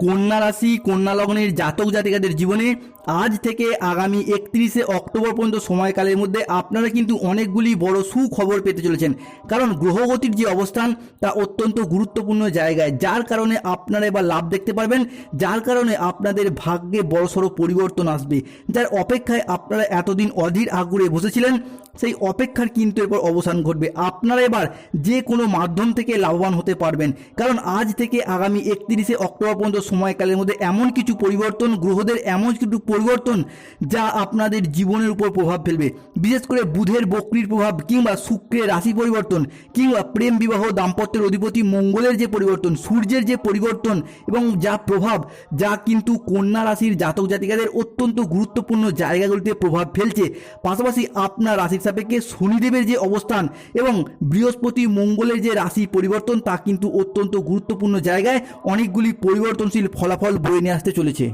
কন্যা রাশি কন্যা লগ্নের জাতক জাতিকাদের জীবনে আজ থেকে আগামী একত্রিশে অক্টোবর পর্যন্ত সময়কালের মধ্যে আপনারা কিন্তু অনেকগুলি বড় সুখবর পেতে চলেছেন। কারণ গ্রহগতির যে অবস্থান, তা অত্যন্ত গুরুত্বপূর্ণ জায়গায়। যার কারণে আপনারা এবার লাভ দেখতে পারবেন, যার কারণে আপনাদের ভাগ্যে বড়সড় পরিবর্তন আসবে। যার অপেক্ষায় আপনারা এতদিন অধীর আগ্রহে বসেছিলেন, সেই অপেক্ষার কিন্তু এরপর অবসান ঘটবে। আপনারা এবার যে কোনো মাধ্যম থেকে লাভবান হতে পারবেন। কারণ আজ থেকে আগামী একত্রিশে অক্টোবর পর্যন্ত সময়কালের মধ্যে এমন কিছু পরিবর্তন, গ্রহদের এমন কিছু পরিবর্তন যা আপনাদের জীবনের উপর প্রভাব ফেলবে। বিশেষ করে বুধের বক্রির প্রভাব কিংবা শুক্রের রাশি পরিবর্তন কিংবা প্রেম বিবাহ দাম্পত্যের অধিপতি মঙ্গলের যে পরিবর্তন, সূর্যের যে পরিবর্তন এবং যা প্রভাব, যা কিন্তু কন্যা রাশির জাতক জাতিকাদের অত্যন্ত গুরুত্বপূর্ণ জায়গাগুলিতে প্রভাব ফেলছে। পাশাপাশি আপনার রাশির সাপেক্ষে শনিদেবের যে অবস্থান এবং বৃহস্পতি মঙ্গলের যে রাশি পরিবর্তন তা কিন্তু অত্যন্ত গুরুত্বপূর্ণ জায়গায় অনেকগুলি পরিবর্তনশীল ফলাফল বয়ে নিয়ে আসতে চলেছে।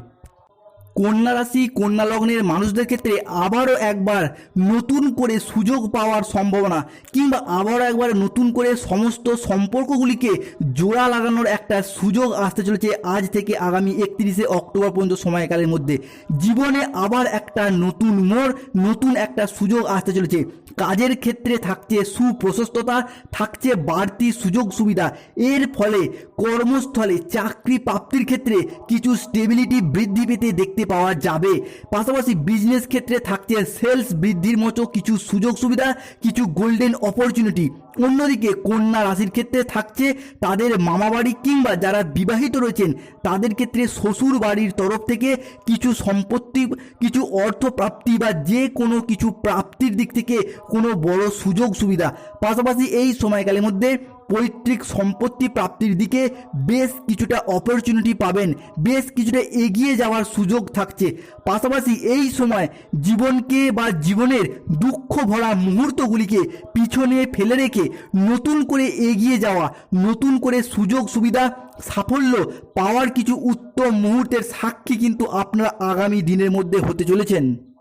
কন্যা রাশি, কন্যা লগ্নের মানুষদের ক্ষেত্রে আবারও একবার নতুন করে সুযোগ পাওয়ার সম্ভাবনা কিংবা আবারও একবার নতুন করে সমস্ত সম্পর্কগুলিকে জোড়া লাগানোর একটা সুযোগ আসতে চলেছে আজ থেকে আগামী একত্রিশে অক্টোবর পর্যন্ত সময়কালের মধ্যে। জীবনে আবার একটা নতুন মোড়, নতুন একটা সুযোগ আসতে চলেছে। কাজের ক্ষেত্রে থাকছে সুপ্রশস্ততা, থাকছে বাড়তি সুযোগ সুবিধা। এর ফলে কর্মস্থলে চাকরি প্রাপ্তির ক্ষেত্রে কিছু স্টেবিলিটি বৃদ্ধি পেতে দেখতে পাওয়া যাবে। পাশাপাশি বিজনেস ক্ষেত্রে থাকছে সেলস বৃদ্ধির মতো কিছু সুযোগ সুবিধা, কিছু গোল্ডেন অপরচুনিটি অন্যদিকে কন্যা রাশির ক্ষেত্রে থাকছে তাদের মামাবাড়ি কিংবা যারা বিবাহিত রয়েছেন, তাদের ক্ষেত্রে শ্বশুর বাড়ির তরফ থেকে কিছু সম্পত্তি, কিছু অর্থ প্রাপ্তি বা যে কোনো কিছু প্রাপ্তির দিক থেকে কোনো বড় সুযোগ সুবিধা। পাশাপাশি এই সময়কালের মধ্যে পৈতৃক সম্পত্তি প্রাপ্তির দিকে বেশ কিছুটা অপরচুনিটি পাবেন, বেশ কিছুটা এগিয়ে যাওয়ার সুযোগ থাকছে। পাশাপাশি এই সময় জীবনকে বা জীবনের দুঃখ ভরা মুহূর্তগুলিকে পিছনে ফেলে রেখে নতুন করে এগিয়ে যাওয়া, নতুন করে সুযোগ সুবিধা, সাফল্য পাওয়ার কিছু উত্তম মুহূর্তের সাক্ষী কিন্তু আপনারা আগামী দিনের মধ্যে হতে চলেছেন।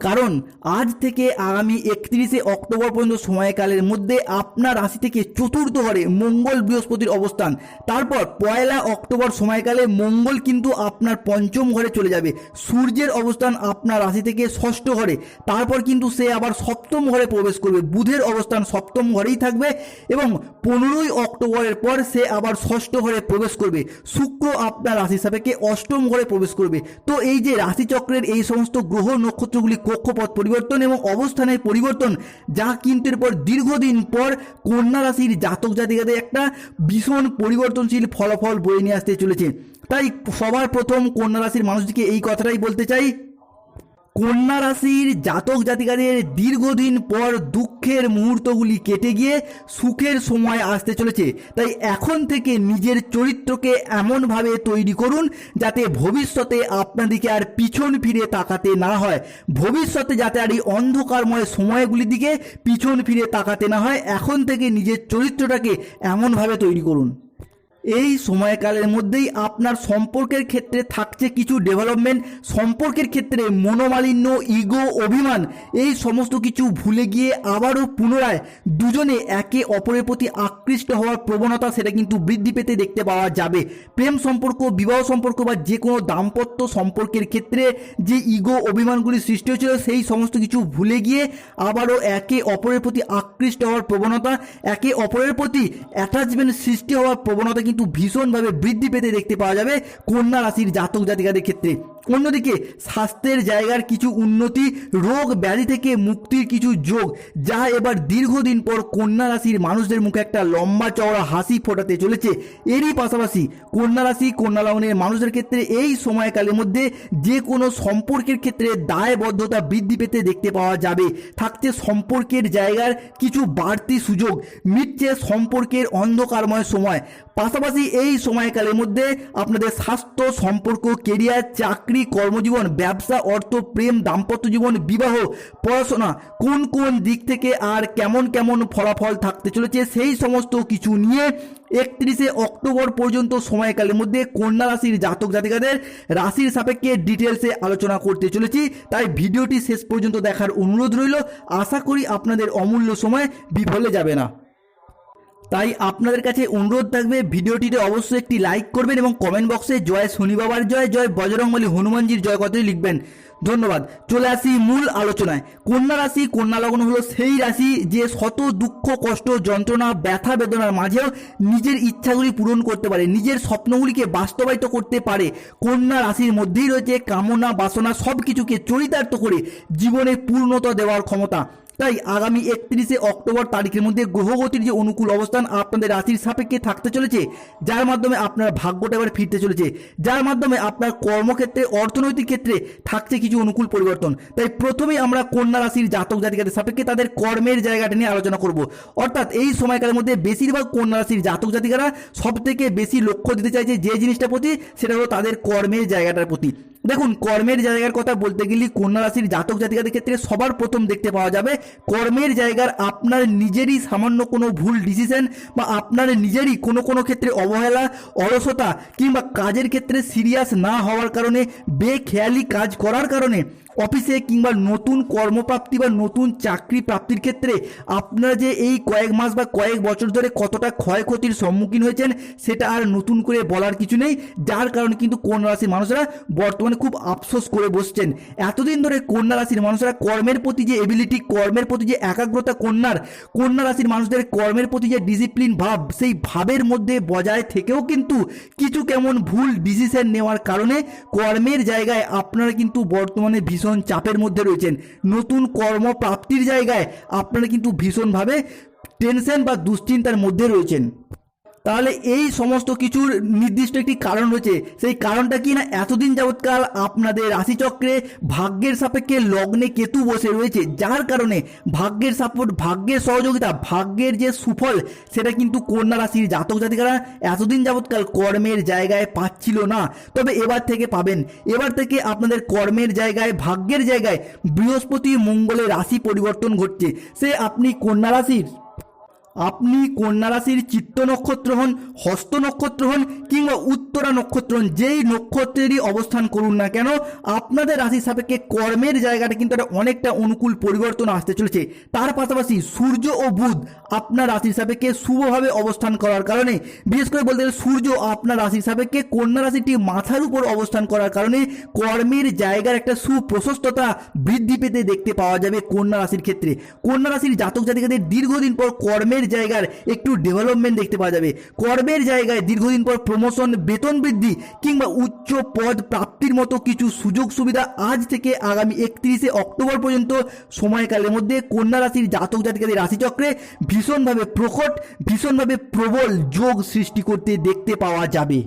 কারণ আজ থেকে আগামী একত্রিশে অক্টোবর পর্যন্ত সময়কালের মধ্যে আপনার রাশি থেকে চতুর্থ ঘরে মঙ্গল বৃহস্পতির অবস্থান। তারপর পয়লা অক্টোবর সময়কালে মঙ্গল কিন্তু আপনার পঞ্চম ঘরে চলে যাবে। সূর্যের অবস্থান আপনার রাশি থেকে ষষ্ঠ ঘরে। তারপর কিন্তু সে আবার সপ্তম ঘরে প্রবেশ করবে। বুধের অবস্থান সপ্তম ঘরেই থাকবে এবং পনেরোই অক্টোবরের পর সে আবার ষষ্ঠ ঘরে প্রবেশ করবে। শুক্র আপনার রাশি সাপেক্ষে অষ্টম ঘরে প্রবেশ করবে। তো এই যে রাশিচক্রের এই সমস্ত গ্রহ নক্ষত্রগুলি কক্ষপথ পরিবর্তন এবং অবস্থানের পরিবর্তন, যা কিন্তু এরপর দীর্ঘদিন পর কন্যা রাশির জাতক জাতিকাদের একটা ভীষণ পরিবর্তনশীল ফলাফল বয়ে নিয়ে আসতে চলেছে। তাই সবার প্রথম কন্যা রাশির মানুষটিকে এই কথাটাই বলতে চাই কন্যা রাশির জাতক জাতিকাদের দীর্ঘদিন পর দুঃখের মুহূর্তগুলি কেটে গিয়ে সুখের সময় আসতে চলেছে। তাই এখন থেকে নিজের চরিত্রকে এমনভাবে তৈরি করুন যাতে ভবিষ্যতে আপনাদেরকে আর পিছন ফিরে তাকাতে না হয়। ভবিষ্যতে যাতে আর এই অন্ধকারময় সময়গুলির দিকে পিছন ফিরে তাকাতে না হয়, এখন থেকে নিজের চরিত্রটাকে এমনভাবে তৈরি করুন। এই সময়কালের মধ্যেই আপনার সম্পর্কের ক্ষেত্রে থাকছে কিছু ডেভেলপমেন্ট সম্পর্কের ক্ষেত্রে মনোমালিন্য ইগো অভিমান, এই সমস্ত কিছু ভুলে গিয়ে আবারও পুনরায় দুজনে একে অপরের প্রতি আকৃষ্ট হওয়ার প্রবণতা সেটা কিন্তু বৃদ্ধি পেতে দেখতে পাওয়া যাবে। প্রেম সম্পর্ক, বিবাহ সম্পর্ক বা যে কোনো দাম্পত্য সম্পর্কের ক্ষেত্রে যে ইগো অভিমানগুলি সৃষ্টি হয়েছিল, সেই সমস্ত কিছু ভুলে গিয়ে আবারও একে অপরের প্রতি আকৃষ্ট হওয়ার প্রবণতা, একে অপরের প্রতি অ্যাটাচমেন্ট সৃষ্টি হওয়ার প্রবণতা কিন্তু ভীষণভাবে বৃদ্ধি পেতে দেখতে পাওয়া যাবে কন্যা রাশির জাতক জাতিকাদের ক্ষেত্রে। অন্যদিকে স্বাস্থ্যের জায়গার কিছু উন্নতি, রোগ ব্যাধি থেকে মুক্তির কিছু যোগ যা এবার দীর্ঘদিন পর কন্যা রাশির মানুষদের মুখে একটা লম্বা চওড়া হাসি ফোটাতে চলেছে। এরই পাশাপাশি কন্যা রাশি, কন্যা লগ্নের মানুষদের ক্ষেত্রে এই সময়কালের মধ্যে যে কোনো সম্পর্কের ক্ষেত্রে দায়বদ্ধতা বৃদ্ধি পেতে দেখতে পাওয়া যাবে। থাকছে সম্পর্কের জায়গার কিছু বাড়তি সুযোগ, মিটছে সম্পর্কের অন্ধকারময় সময়। পাশাপাশি এই সময়কালের মধ্যে আপনাদের স্বাস্থ্য, সম্পর্ক কেরিয়ার চাকরি কর্মজীবন, ব্যবসা, অর্থ, প্রেম, দাম্পত্য জীবন, বিবাহ, পড়াশোনা, কোন কোন দিক থেকে আর কেমন কেমন ফলাফল থাকতে চলেছে সেই সমস্ত কিছু নিয়ে একত্রিশে অক্টোবর পর্যন্ত সময়কালের মধ্যে কন্যা রাশির জাতক জাতিকাদের রাশির সাপেক্ষে ডিটেলসে আলোচনা করতে চলেছি। তাই ভিডিওটি শেষ পর্যন্ত দেখার অনুরোধ রইল। আশা করি আপনাদের অমূল্য সময় বিফলে যাবে না। তাই আপনাদের কাছে অনুরোধ থাকবে, ভিডিওটিতে অবশ্যই একটি লাইক করবেন এবং কমেন্ট বক্সে জয় শনি বাবার জয় জয় বজরংবলী হনুমানজির জয় কথাই লিখবেন। ধন্যবাদ। চলে আসি মূল আলোচনায়। কন্যা রাশি, কন্যা লগ্ন হলো সেই রাশি যে শত দুঃখ, কষ্ট, যন্ত্রণা, ব্যথা, বেদনার মাঝেও নিজের ইচ্ছাগুলি পূরণ করতে পারে, নিজের স্বপ্নগুলিকে বাস্তবায়িত করতে পারে। কন্যা রাশির মধ্যেই রয়েছে কামনা, বাসনা সব কিছুকে চরিতার্থ করে জীবনে পূর্ণতা দেওয়ার ক্ষমতা। তাই আগামী একত্রিশে অক্টোবর তারিখের মধ্যে গ্রহগতির যে অনুকূল অবস্থান আপনাদের রাশির সাপেক্ষে থাকতে চলেছে, যার মাধ্যমে আপনার ভাগ্যটা এবার ফিরতে চলেছে, যার মাধ্যমে আপনার কর্মক্ষেত্রে, অর্থনৈতিক ক্ষেত্রে থাকছে কিছু অনুকূল পরিবর্তন। তাই প্রথমেই আমরা কন্যা রাশির জাতক জাতিকাদের সাপেক্ষে তাদের কর্মের জায়গাটা নিয়ে আলোচনা করব। অর্থাৎ এই সময়কালের মধ্যে বেশিরভাগ কন্যা রাশির জাতক জাতিকারা সব থেকে বেশি লক্ষ্য দিতে চাইছে যে জিনিসটা প্রতি, সেটা হলো তাদের কর্মের জায়গাটার প্রতি। দেখুন, কর্মের জায়গার কথা বলতে গেলে কন্যা রাশির জাতক জাতিকাদের ক্ষেত্রে সবার প্রথম দেখতে পাওয়া যাবে কর্মের জায়গার আপনার নিজেরই সামান্য কোনো ভুল ডিসিশন বা আপনার নিজেরই কোনো কোনো ক্ষেত্রে অবহেলা, অলসতা কিংবা কাজের ক্ষেত্রে সিরিয়াস না হওয়ার কারণে বেখেয়ালি কাজ করার কারণে অফিসে কিংবা নতুন কর্মপ্রাপ্তি বা নতুন চাকরি প্রাপ্তির ক্ষেত্রে আপনারা যে এই কয়েক মাস বা কয়েক বছর ধরে কতটা ক্ষয়ক্ষতির সম্মুখীন হয়েছেন, সেটা আর নতুন করে বলার কিছু নেই। যার কারণে কিন্তু কন্যা রাশির মানুষরা বর্তমানে খুব আফসোস করে বসছেন। এতদিন ধরে কন্যা রাশির মানুষরা কর্মের প্রতি যে এবিলিটি কর্মের প্রতি যে একাগ্রতা কন্যার, কন্যা রাশির মানুষদের কর্মের প্রতি যে ডিসিপ্লিন ভাব, সেই ভাবের মধ্যে বজায় থেকেও কিন্তু কিছু কেমন ভুল ডিসিশন নেওয়ার কারণে কর্মের জায়গায় আপনারা কিন্তু বর্তমানে ভীষণ চাপের মধ্যে রয়েছেন। নতুন কর্মপ্রাপ্তির জায়গায় আপনারা কিন্তু ভীষণভাবে টেনশন বা দুশ্চিন্তার মধ্যে রয়েছেন। তাহলে এই সমস্ত কিছুর নির্দিষ্ট একটি কারণ রয়েছে। সেই কারণটা কি না? এতদিন যাবৎকাল আপনাদের রাশিচক্রে ভাগ্যের সাপেক্ষে লগ্নে কেতু বসে রয়েছে। যার কারণে ভাগ্যের সাপোর্ট ভাগ্যের সহযোগিতা, ভাগ্যের যে সুফল, সেটা কিন্তু কন্যা রাশির জাতক জাতিকারা এতদিন যাবৎকাল কর্মের জায়গায় পাচ্ছিল না। তবে এবার থেকে পাবেন। এবার থেকে আপনাদের কর্মের জায়গায়, ভাগ্যের জায়গায় বৃহস্পতি মঙ্গলের রাশি পরিবর্তন ঘটছে। সে আপনি কন্যা রাশির? আপনি কন্যা রাশির চিত্ত নক্ষত্র হন, হস্ত নক্ষত্র হন, কিংবা উত্তরা নক্ষত্র হন, যেই নক্ষত্রেরই অবস্থান করুন না কেন, আপনাদের রাশির সাপেক্ষে কর্মের জায়গাটা কিন্তু একটা অনেকটা অনুকূল পরিবর্তন আসতে চলেছে। তার পাশাপাশি সূর্য ও বুধ আপনার রাশির সাপেক্ষে শুভভাবে অবস্থান করার কারণে, বিশেষ করে বলতে গেলে সূর্য আপনার রাশির সাপেক্ষে কন্যা রাশিটি মাথার উপর অবস্থান করার কারণে কর্মের জায়গার একটা সুপ্রশস্ততা বৃদ্ধি পেতে দেখতে পাওয়া যাবে কন্যা রাশির ক্ষেত্রে। কন্যা রাশির জাতক জাতিকাদের দীর্ঘদিন পর কর্মের জায়গার একটু ডেভেলপমেন্ট দেখতে পাওয়া যাবে। কর্মের জায়গায় দীর্ঘদিন পর প্রমোশন বেতন বৃদ্ধি কিংবা উচ্চ পদ প্রাপ্তির মতো কিছু সুযোগ সুবিধা আজ থেকে আগামী একত্রিশে অক্টোবর পর্যন্ত সময়কালের মধ্যে কন্যা রাশির জাতক জাতিকাদের রাশিচক্রে ভীষণভাবে প্রকট, ভীষণভাবে প্রবল যোগ সৃষ্টি করতে দেখতে পাওয়া যাবে।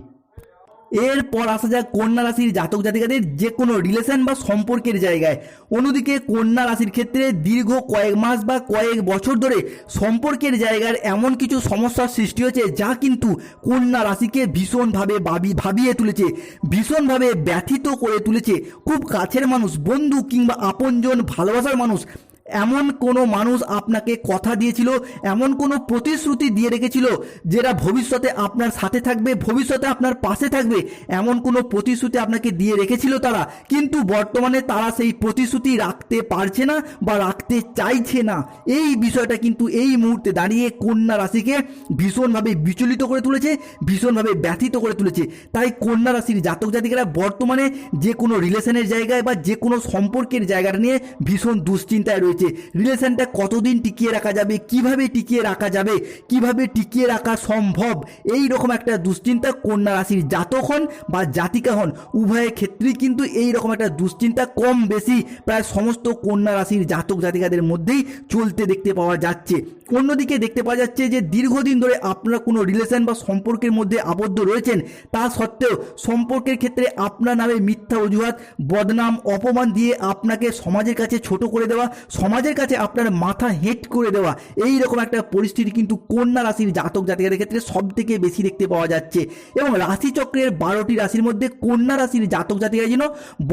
এরপর আসা যাক কন্যা রাশির জাতক জাতিকাদের যে কোনো রিলেশন বা সম্পর্কের জায়গায়। অন্যদিকে কন্যা রাশির ক্ষেত্রে দীর্ঘ কয়েক মাস বা কয়েক বছর ধরে সম্পর্কের জায়গার এমন কিছু সমস্যার সৃষ্টি হয়েছে যা কিন্তু কন্যা রাশিকে ভীষণভাবে ভাবি, ভাবিয়ে তুলেছে। ভীষণভাবে ব্যথিত করে তুলেছে। খুব কাছের মানুষ, বন্ধু কিংবা আপনজন ভালোবাসার মানুষ। এমন কোনো মানুষ আপনাকে কথা দিয়েছিল, এমন কোনো প্রতিশ্রুতি দিয়ে রেখেছিল যেটা ভবিষ্যতে আপনার সাথে থাকবে, ভবিষ্যতে আপনার পাশে থাকবে, এমন কোনো প্রতিশ্রুতি আপনাকে দিয়ে রেখেছিল তারা। কিন্তু বর্তমানে তারা সেই প্রতিশ্রুতি রাখতে পারছে না বা রাখতে চাইছে না। এই বিষয়টা কিন্তু এই মুহূর্তে দাঁড়িয়ে কন্যা রাশিকে ভীষণভাবে বিচলিত করে তুলেছে, ভীষণভাবে ব্যথিত করে তুলেছে। তাই কন্যা রাশির জাতক জাতিকারা বর্তমানে যে কোনো রিলেশনের জায়গায় বা যে কোনো সম্পর্কের জায়গাটা নিয়ে ভীষণ দুশ্চিন্তায় রয়েছে রিলেশনটা কতদিন টিকিয়ে রাখা যাবে? কীভাবে টিকিয়ে রাখা যাবে? কীভাবে টিকিয়ে রাখা সম্ভব? এই রকম একটা দুশ্চিন্তা কন্যা রাশির জাতক হন বা জাতিকা হন উভয়ের ক্ষেত্রেই কিন্তু এই রকম একটা দুশ্চিন্তা কম বেশি প্রায় সমস্ত কন্যা রাশির জাতক জাতিকাদের মধ্যেই চলতে দেখতে পাওয়া যাচ্ছে। অন্যদিকে দেখতে পাওয়া যাচ্ছে যে দীর্ঘদিন ধরে আপনারা কোনো রিলেশন বা সম্পর্কের মধ্যে আবদ্ধ রয়েছেন, তা সত্ত্বেও সম্পর্কের ক্ষেত্রে আপনার নামে মিথ্যা অজুহাত, বদনাম, অপমান দিয়ে আপনাকে সমাজের কাছে ছোট করে দেওয়া সমাজের কাছে আপনার মাথা হেট করে দেওয়া, এই রকম একটা পরিস্থিতি কিন্তু কন্যা রাশির জাতক জাতিকাদের ক্ষেত্রে সব থেকে বেশি দেখতে পাওয়া যাচ্ছে। এবং রাশিচক্রের বারোটি রাশির মধ্যে কন্যা রাশির জাতক জাতিকারা যেন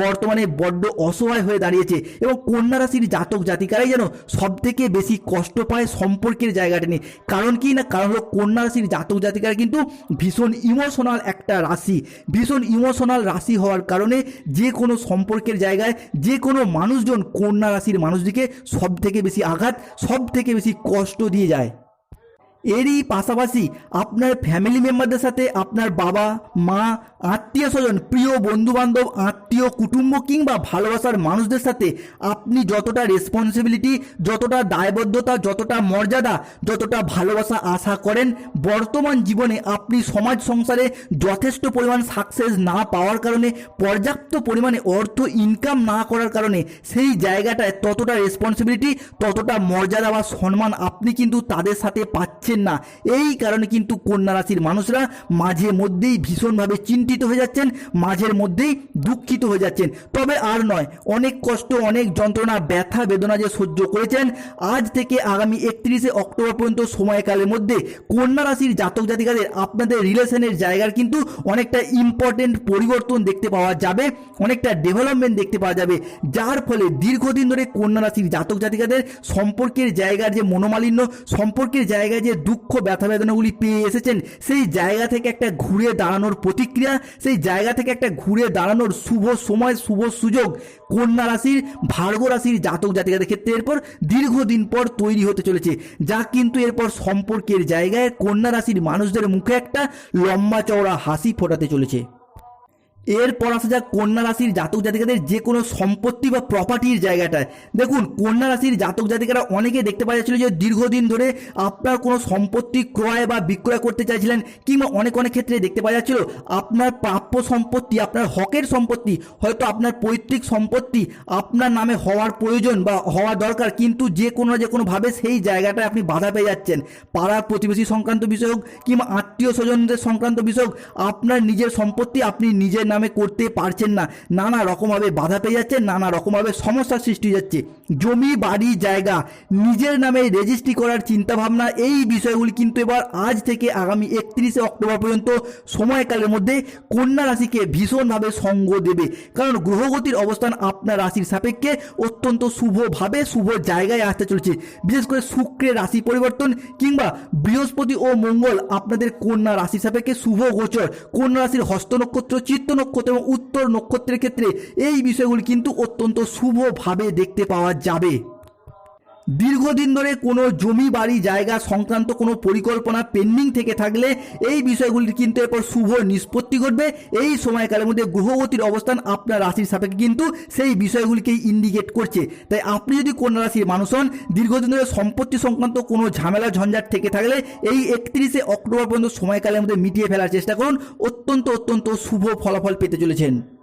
বর্তমানে বড্ড অসহায় হয়ে দাঁড়িয়েছে এবং কন্যা রাশির জাতক জাতিকারাই যেন সব থেকে বেশি কষ্ট পায় সম্পর্কের জায়গাটা নিয়ে। কারণ কি না? কারণ হলো কন্যা রাশির জাতক জাতিকারা কিন্তু ভীষণ ইমোশনাল একটা রাশি। ভীষণ ইমোশনাল রাশি হওয়ার কারণে যে কোনো সম্পর্কের জায়গায় যে কোনো মানুষজন কন্যা রাশির মানুষদিকে সব থেকে বেশি আঘাত সব থেকে বেশি কষ্ট দিয়ে যায়। এরই পাশাপাশি আপনার ফ্যামিলি মেম্বারদের সাথে আপনার বাবা, মা আত্মীয় স্বজন, প্রিয় বন্ধু বান্ধব আত্মীয় কুটুম্ব কিংবা ভালোবাসার মানুষদের সাথে আপনি যতটা রেসপন্সিবিলিটি যতটা দায়বদ্ধতা, যতটা মর্যাদা, যতটা ভালোবাসা আশা করেন, বর্তমান জীবনে আপনি সমাজ সংসারে যথেষ্ট পরিমাণ সাকসেস না পাওয়ার কারণে, পর্যাপ্ত পরিমাণে অর্থ ইনকাম না করার কারণে সেই জায়গাটায় ততটা রেসপন্সিবিলিটি ততটা মর্যাদা বা সম্মান আপনি কিন্তু তাদের সাথে পাচ্ছেন না। এই কারণে কিন্তু কন্যা রাশির মানুষরা মাঝে মধ্যেই ভীষণভাবে চিন্তিত হয়ে যাচ্ছেন, মাঝের মধ্যেই দুঃখিত হয়ে যাচ্ছেন। তবে আর নয়, অনেক কষ্ট, অনেক যন্ত্রণা, ব্যথা, বেদনা যে সহ্য করেছেন, আজ থেকে আগামী একত্রিশে অক্টোবর পর্যন্ত সময়কালের মধ্যে কন্যা রাশির জাতক জাতিকাদের আপনাদের রিলেশনের জায়গার কিন্তু অনেকটা ইম্পর্টেন্ট পরিবর্তন দেখতে পাওয়া যাবে, অনেকটা ডেভেলপমেন্ট দেখতে পাওয়া যাবে। যার ফলে দীর্ঘদিন ধরে কন্যা রাশির জাতক জাতিকাদের সম্পর্কের জায়গার যে মনোমালিন্য, সম্পর্কের জায়গায় যে দুঃখ, ব্যথা, বেদনাগুলি পেয়ে এসেছেন, সেই জায়গা থেকে একটা ঘুরে দাঁড়ানোর প্রতিক্রিয়া সেই জায়গা থেকে একটা ঘুরে দাঁড়ানোর শুভ সময়, শুভ সুযোগ কন্যা রাশির ভার্গ রাশির জাতক জাতিকাদের ক্ষেত্রে এরপর দীর্ঘদিন পর তৈরি হতে চলেছে। যা কিন্তু এরপর সম্পর্কের জায়গায় কন্যা রাশির মানুষদের মুখে একটা লম্বা চওড়া হাসি ফোটাতে চলেছে। এরপর আসা যাক কন্যা রাশির জাতক জাতিকাদের যে কোনো সম্পত্তি বা প্রপার্টির জায়গাটায়। দেখুন, কন্যা রাশির জাতক জাতিকারা অনেকে দেখতে পাওয়া যাচ্ছিল যে দীর্ঘদিন ধরে আপনার কোনো সম্পত্তি ক্রয় বা বিক্রয় করতে চাইছিলেন কিংবা অনেক অনেক ক্ষেত্রে দেখতে পাওয়া যাচ্ছিল আপনার প্রাপ্য সম্পত্তি, আপনার হকের সম্পত্তি, হয়তো আপনার পৈতৃক সম্পত্তি আপনার নামে হওয়ার প্রয়োজন বা হওয়া দরকার, কিন্তু যে কোনো যে কোনোভাবে সেই জায়গাটায় আপনি বাধা পেয়ে যাচ্ছেন। পাড়ার প্রতিবেশী সংক্রান্ত বিষয় হোক কিংবা আত্মীয় স্বজনদের সংক্রান্ত বিষয় হোক, আপনার নিজের সম্পত্তি আপনি নিজের নামে করতে পারছেন না। নানা রকমভাবে বাধা পেয়ে যাচ্ছেন, নানা রকমভাবে সমস্যার সৃষ্টি যাচ্ছে জমি, বাড়ি, জায়গা, নিজের নামে রেজিস্ট্রি করার চিন্তাভাবনা, এই বিষয়গুলি কিন্তু এবার আজ থেকে আগামী একত্রিশে অক্টোবর পর্যন্ত সময়কালের মধ্যে কন্যা রাশিকে ভীষণভাবে সঙ্গ দেবে। কারণ গ্রহগতির অবস্থান আপনার রাশির সাপেক্ষে অত্যন্ত শুভভাবে শুভ জায়গায় আসতে চলেছে। বিশেষ করে শুক্রের রাশি পরিবর্তন কিংবা বৃহস্পতি ও মঙ্গল আপনাদের কন্যা রাশি সাপেক্ষে শুভ গোচর। কন্যা রাশির হস্ত নক্ষত্র চিত্ত নক্ষত্র এবং উত্তর নক্ষত্রের ক্ষেত্রে এই বিষয়গুলি কিন্তু অত্যন্ত শুভভাবে দেখতে পাওয়া যাবে। দীর্ঘদিন ধরে কোনো জমি, বাড়ি, জায়গা সংক্রান্ত কোনো পরিকল্পনা পেন্ডিং থেকে থাকলে এই বিষয়গুলির কিন্তু এরপর শুভ নিষ্পত্তি ঘটবে। এই সময়কালের মধ্যে গ্রহগতির অবস্থান আপনার রাশির সাপেক্ষে কিন্তু সেই বিষয়গুলিকেই ইন্ডিকেট করছে। তাই আপনি যদি কন্যা রাশির মানুষ হন, দীর্ঘদিন ধরে সম্পত্তি সংক্রান্ত কোনো ঝামেলা, ঝঞ্ঝাট থেকে থাকলে এই একত্রিশে অক্টোবর পর্যন্ত সময়কালের মধ্যে মিটিয়ে ফেলার চেষ্টা করুন। অত্যন্ত অত্যন্ত শুভ ফলাফল পেতে চলেছেন।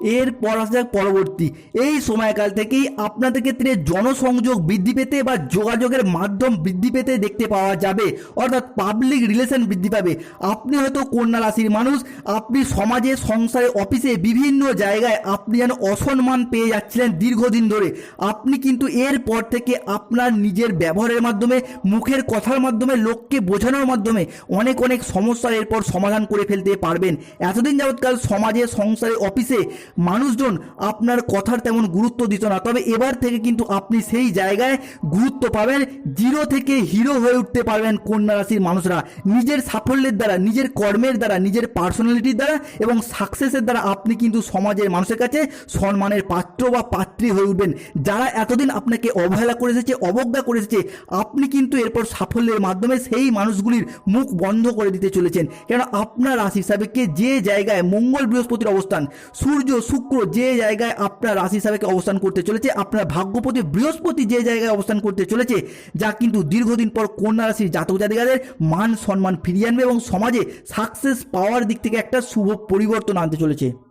এরপর আসা যাক পরবর্তী। এই সময়কাল থেকেই আপনাদের ক্ষেত্রে জনসংযোগ বৃদ্ধি পেতে বা যোগাযোগের মাধ্যম বৃদ্ধি পেতে দেখতে পাওয়া যাবে। অর্থাৎ পাবলিক রিলেশন বৃদ্ধি পাবে। আপনি হয়তো কন্যা রাশির মানুষ, আপনি সমাজে, সংসারে অফিসে বিভিন্ন জায়গায় আপনি যেন অসম্মান পেয়ে যাচ্ছিলেন দীর্ঘদিন ধরে। আপনি কিন্তু এরপর থেকে আপনার নিজের ব্যবহারের মাধ্যমে, মুখের কথার মাধ্যমে, লোককে বোঝানোর মাধ্যমে অনেক অনেক সমস্যার এরপর সমাধান করে ফেলতে পারবেন। এতদিন যাবৎকাল সমাজে, সংসারে অফিসে মানুষজন আপনার কথার তেমন গুরুত্ব দিত না। তবে এবার থেকে কিন্তু আপনি সেই জায়গায় গুরুত্ব পাবেন, জিরো থেকে হিরো হয়ে উঠতে পারবেন কন্যা রাশির মানুষরা। নিজের সাফল্যের দ্বারা, নিজের কর্মের দ্বারা, নিজের পার্সোনালিটির দ্বারা এবং সাকসেসের দ্বারা আপনি কিন্তু সমাজের মানুষের কাছে সম্মানের পাত্র বা পাত্রী হয়ে উঠবেন। যারা এতদিন আপনাকে অবহেলা করে এসেছে, অবজ্ঞা করে এসেছে, আপনি কিন্তু এরপর সাফল্যের মাধ্যমে সেই মানুষগুলির মুখ বন্ধ করে দিতে চলেছেন। কেন আপনার রাশি সাপেক্ষে যে জায়গায় মঙ্গল বৃহস্পতির অবস্থান, সূর্য শুক্র যে জায়গায় আপনার রাশি হিসাবে অবস্থান করতে চলেছে, আপনার ভাগ্যপতি বৃহস্পতি যে জায়গায় অবস্থান করতে চলেছে, যা কিন্তু দীর্ঘদিন পর কন্যা রাশির জাতক জাতিকাদের মান, সম্মান ফিরিয়ে আনবে এবং সমাজে সাকসেস পাওয়ার দিক থেকে একটা শুভ পরিবর্তন আনতে চলেছে।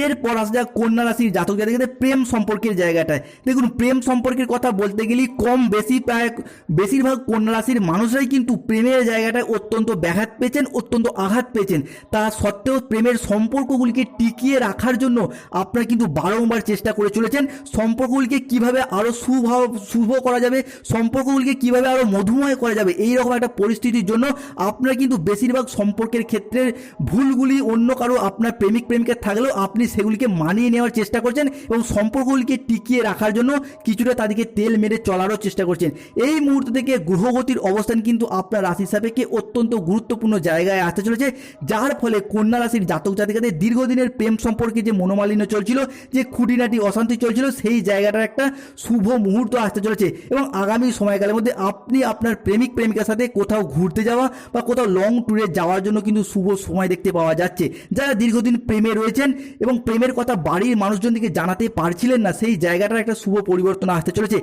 এরপর আসা যাক কন্যা রাশির জাতক জাতিকাদের প্রেম সম্পর্কের জায়গাটায়। দেখুন, প্রেম সম্পর্কের কথা বলতে গেলেই কম বেশি প্রায়, বেশিরভাগ কন্যা রাশির মানুষরাই কিন্তু প্রেমের জায়গাটায় অত্যন্ত ব্যাঘাত পেয়েছেন, অত্যন্ত আঘাত পেয়েছেন। তা সত্ত্বেও প্রেমের সম্পর্কগুলিকে টিকিয়ে রাখার জন্য আপনারা কিন্তু বারংবার চেষ্টা করে চলেছেন। সম্পর্কগুলিকে কীভাবে আরও শুভ শুভ করা যাবে, সম্পর্কগুলিকে কীভাবে আরও মধুময় করা যাবে এই রকম একটা পরিস্থিতির জন্য আপনারা কিন্তু বেশিরভাগ সম্পর্কের ক্ষেত্রে ভুলগুলি অন্য কারও আপনার প্রেমিক, প্রেমিকা থাকলেও আপনি সেগুলিকে মানিয়ে নেওয়ার চেষ্টা করছেন এবং সম্পর্কগুলিকে টিকিয়ে রাখার জন্য কিছুটা তাদেরকে তেল মেরে চলারও চেষ্টা করছেন। এই মুহূর্ত থেকে গ্রহগতির অবস্থান কিন্তু আপনার রাশির সাপেক্ষে অত্যন্ত গুরুত্বপূর্ণ জায়গায় আসতে চলেছে, যার ফলে কন্যা রাশির জাতক জাতিকাদের দীর্ঘদিনের প্রেম সম্পর্কে যে মনোমালিন্য চলছিল, যে খুঁটিনাটি অশান্তি চলছিল, সেই জায়গাটার একটা শুভ মুহূর্ত আসতে চলেছে এবং আগামী সময়কালের মধ্যে আপনি আপনার প্রেমিক প্রেমিকার সাথে কোথাও ঘুরতে যাওয়া বা কোথাও লং ট্যুরে যাওয়ার জন্য কিন্তু শুভ সময় দেখতে পাওয়া যাচ্ছে। যারা দীর্ঘদিন প্রেমে রয়েছেন এবং প্রেমের কথা বাড়ির মানুষজনকে জানাতে পারছিলেন না, সেই জায়গাটার একটা শুভ পরিবর্তন আসতে চলেছে।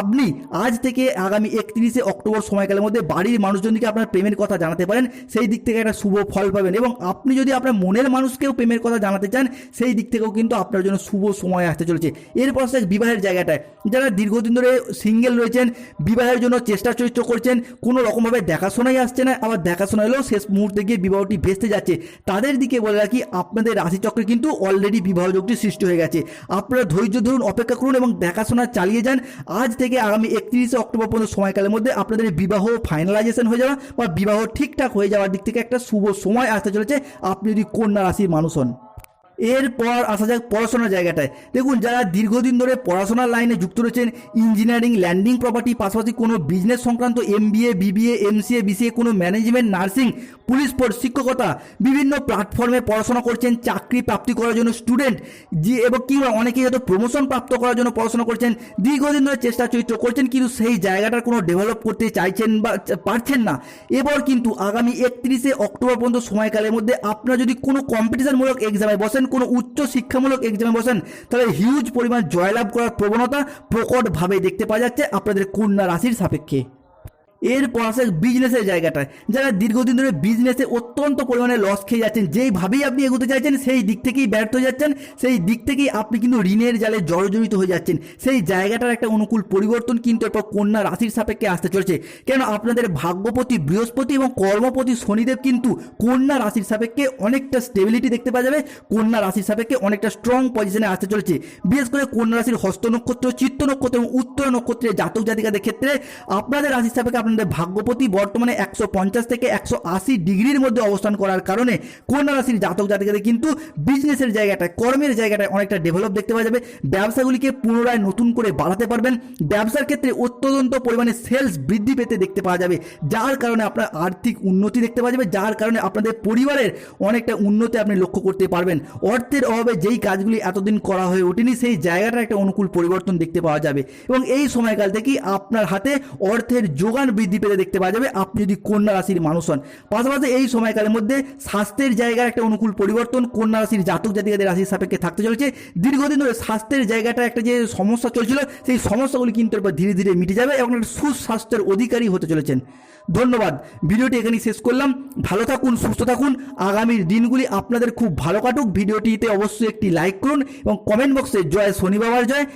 আপনি আজ থেকে আগামী একত্রিশে অক্টোবর সময়কালের মধ্যে বাড়ির মানুষজনকে আপনার প্রেমের কথা জানাতে পারেন, সেই দিক থেকে একটা শুভ ফল পাবেন এবং আপনি যদি আপনার মনের মানুষকেও প্রেমের কথা জানাতে চান, সেই দিক থেকেও কিন্তু আপনার জন্য শুভ সময় আসতে চলেছে। এরপর আসছে বিবাহের জায়গাটায়। যারা দীর্ঘদিন ধরে সিঙ্গেল রয়েছেন, বিবাহের জন্য চেষ্টা চরিত্র করছেন, কোনো রকমভাবে দেখাশোনাই আসছে না, আবার দেখাশোনা এলেও শেষ মুহূর্তে গিয়ে বিবাহটি ভেস্তে যাচ্ছে। তাদের দিকে বলে রাখি, আপনাদের রাশিচক্রে কিন্তু অলরেডি বিবাহ যোগটি সৃষ্টি হয়ে গেছে। আপনারা ধৈর্য ধরুন, অপেক্ষা করুন এবং দেখাশোনা চালিয়ে যান। আজ থেকে আগামী একত্রিশে অক্টোবর পর্যন্ত সময়কালের মধ্যে আপনাদের বিবাহ ফাইনালাইজেশন হয়ে যাওয়া বা বিবাহ ঠিকঠাক হয়ে যাওয়ার দিক থেকে একটা শুভ সময় আসতে চলেছে। আপনি যদি কন্যা রাশির মানুষ হন। এরপর আসা যাক পড়াশোনার জায়গাটায়। দেখুন, যারা দীর্ঘদিন ধরে পড়াশোনার লাইনে যুক্ত রয়েছেন, ইঞ্জিনিয়ারিং, ল্যান্ডিং প্রপার্টি, পাশাপাশি কোনো বিজনেস সংক্রান্ত MBA BBA M MCA, BCA, কোনো ম্যানেজমেন্ট, নার্সিং, পুলিশ ফোর্স শিক্ষকতা, বিভিন্ন প্ল্যাটফর্মে পড়াশোনা করছেন, চাকরি প্রাপ্তি করার জন্য স্টুডেন্ট যে এবং কিংবা অনেকেই হয়তো প্রমোশন প্রাপ্ত করার জন্য পড়াশোনা করছেন, দীর্ঘদিন ধরে চেষ্টা চরিত্র করছেন, কিন্তু সেই জায়গাটার কোনো ডেভেলপ করতে চাইছেন বা পারছেন না। এবার কিন্তু আগামী একত্রিশে অক্টোবর পর্যন্ত সময়কালের মধ্যে আপনারা যদি কোনো কম্পিটিশনমূলক এক্সামে বসেন কোনো উচ্চ শিক্ষামূলক এক্সামে বসেন তাহলে হিউজ পরিমাণ জয়লাভ করার প্রবণতা প্রকটভাবে দেখতে পাওয়া যাচ্ছে আপনাদের কন্যা রাশির সাপেক্ষে। এরপর আসে বিজনেসের জায়গাটায় যারা দীর্ঘদিন ধরে বিজনেসে অত্যন্ত পরিমাণে লস খেয়ে যাচ্ছেন যেইভাবেই আপনি এগোতে চাইছেন, সেই দিক থেকেই ব্যর্থ হয়ে যাচ্ছেন, সেই দিক থেকেই আপনি কিন্তু ঋণের জালে জর্জরিত হয়ে যাচ্ছেন। সেই জায়গাটার একটা অনুকূল পরিবর্তন কিন্তু এরপর কন্যা রাশির সাপেক্ষে আসতে চলেছে। কেন? আপনাদের ভাগ্যপতি বৃহস্পতি এবং কর্মপতি শনিদেব কিন্তু কন্যা রাশির সাপেক্ষে অনেকটা স্টেবিলিটি দেখতে পাওয়া যাবে। কন্যা রাশির সাপেক্ষে অনেকটা স্ট্রং পজিশনে আসতে চলেছে। বিশেষ করে কন্যা রাশির হস্ত নক্ষত্র, চিত্ত নক্ষত্র এবং উত্তর নক্ষত্রের জাতক জাতিকাদের ক্ষেত্রে আপনাদের রাশির সাপেক্ষে আপনাদের ভাগ্যপতি বর্তমানে একশো পঞ্চাশ থেকে একশো আশি ডিগ্রির মধ্যে অবস্থান করার কারণে কন্যা রাশির জাতক জাতিকাদের কিন্তু বিজনেসের জায়গাটায়, কর্মের জায়গাটায় অনেকটা ডেভেলপ দেখতে পাওয়া যাবে। ব্যবসাগুলিকে পুনরায় নতুন করে বাড়াতে পারবেন। ব্যবসার ক্ষেত্রে অত্যন্ত পরিমাণে সেলস বৃদ্ধি পেতে দেখতে পাওয়া যাবে। যার কারণে আপনার আর্থিক উন্নতি দেখতে পাওয়া যাবে। যার কারণে আপনাদের পরিবারের অনেকটা উন্নতি আপনি লক্ষ্য করতে পারবেন। অর্থের অভাবে যেই কাজগুলি এতদিন করা হয়ে ওঠেনি, সেই জায়গাটার একটা অনুকূল পরিবর্তন দেখতে পাওয়া যাবে। এবং এই সময়কাল থেকেই আপনার হাতে অর্থের যোগান বৃদ্ধি পেতে দেখতে পাওয়া যাবে। আপনি যদি কন্যা রাশির মানুষ হন, পাশাপাশি এই সময়কালের মধ্যে স্বাস্থ্যের জায়গার একটা অনুকূল পরিবর্তন কন্যা রাশির জাতক জাতিকাদের রাশির সাপেক্ষে থাকতে চলেছে। দীর্ঘদিন ধরে স্বাস্থ্যের জায়গাটা একটা যে সমস্যা চলছিল, সেই সমস্যাগুলি কিন্তু এরপর ধীরে ধীরে মিটে যাবে এবং একটা সুস্বাস্থ্যের অধিকারী হতে চলেছেন। ধন্যবাদ। ভিডিওটি এখানেই শেষ করলাম। ভালো থাকুন, সুস্থ থাকুন। আগামীর দিনগুলি আপনাদের খুব ভালো কাটুক। ভিডিওটিতে অবশ্যই একটি লাইক করুন এবং কমেন্ট বক্সে জয় শনি বাবার জয়।